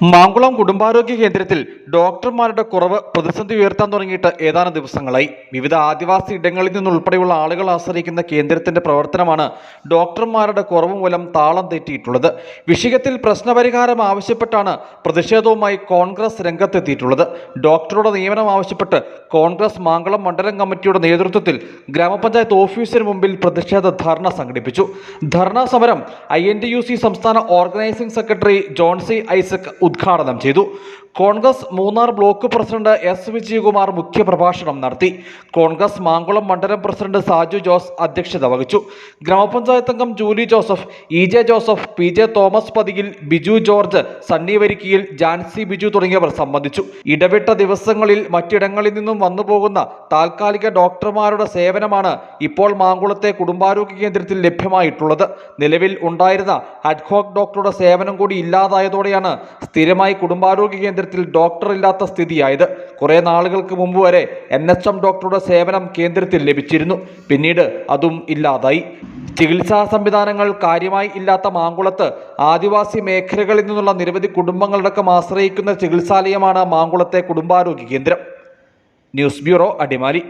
മാങ്കുളം കുടുംബാരോഗ്യ കേന്ദ്രത്തിൽ ഡോക്ടർമാരുടെ കുറവ് പ്രതിസന്ധി ഉയർത്താൻ തുടങ്ങിയിട്ട് ഏതാനും ദിവസങ്ങളായി. വിവിധ ആദിവാസി ഇടങ്ങളിൽ നിന്നുൾപ്പെടെയുള്ള ആളുകൾ ആശ്രയിക്കുന്ന കേന്ദ്രത്തിന്റെ പ്രവർത്തനമാണ് ഡോക്ടർമാരുടെ കുറവ് മൂലം താളം തെറ്റിയിട്ടുള്ളത്. വിഷയത്തിൽ പ്രശ്നപരിഹാരം ആവശ്യപ്പെട്ടാണ് പ്രതിഷേധവുമായി കോൺഗ്രസ് രംഗത്തെത്തിയിട്ടുള്ളത്. ഡോക്ടറുടെ നിയമനം ആവശ്യപ്പെട്ട് കോൺഗ്രസ് മാങ്കുളം മണ്ഡലം കമ്മിറ്റിയുടെ നേതൃത്വത്തിൽ ഗ്രാമപഞ്ചായത്ത് ഓഫീസിന് മുമ്പിൽ പ്രതിഷേധ ധർണ സംഘടിപ്പിച്ചു. ധർണാ സമരം ഐ സംസ്ഥാന ഓർഗനൈസിംഗ് സെക്രട്ടറി ജോൺസി ഐസക് ഉദ്ഘാടനം ചെയ്തു. Congress Munnar block president S Vijayakumar മുഖ്യപ്രഭാഷണം നടത്തി. കോൺഗ്രസ് മാങ്കുളം മണ്ഡലം പ്രസിഡന്റ് സാജു ജോസ് അധ്യക്ഷത വഹിച്ചു. ഗ്രാമപഞ്ചായത്ത് അംഗം Julie Joseph E J Joseph P J Thomas പതിയിൽ Biju George Sunny വരിക്കിയിൽ ജാൻസി ബിജു തുടങ്ങിയവർ സംബന്ധിച്ചു. ഇടവിട്ട ദിവസങ്ങളിൽ മറ്റിടങ്ങളിൽ നിന്നും വന്നുപോകുന്ന താൽക്കാലിക ഡോക്ടർമാരുടെ സേവനമാണ് ഇപ്പോൾ മാങ്കുളത്തെ കുടുംബാരോഗ്യ കേന്ദ്രത്തിൽ ലഭ്യമായിട്ടുള്ളത്. നിലവിൽ ഉണ്ടായിരുന്ന അഡ്ഹോക് ഡോക്ടറുടെ സേവനം കൂടി ഇല്ലാതായതോടെയാണ് സ്ഥിരമായി കുടുംബാരോഗ്യ കേന്ദ്രത്തിൽ ഡോക്ടർ ഇല്ലാത്ത സ്ഥിതിയായത്. കുറേ നാളുകൾക്ക് മുമ്പ് വരെ എൻ എച്ച് എം ഡോക്ടറുടെ സേവനം കേന്ദ്രത്തിൽ ലഭിച്ചിരുന്നു. പിന്നീട് അതും ഇല്ലാതായി. ചികിത്സാ സംവിധാനങ്ങൾ കാര്യമായി ഇല്ലാത്ത മാങ്കുളത്ത് ആദിവാസി മേഖലകളിൽ നിന്നുള്ള നിരവധി കുടുംബങ്ങളടക്കം ആശ്രയിക്കുന്ന ചികിത്സാലയമാണ് മാങ്കുളത്തെ കുടുംബാരോഗ്യ കേന്ദ്രം. News bureau Adimali.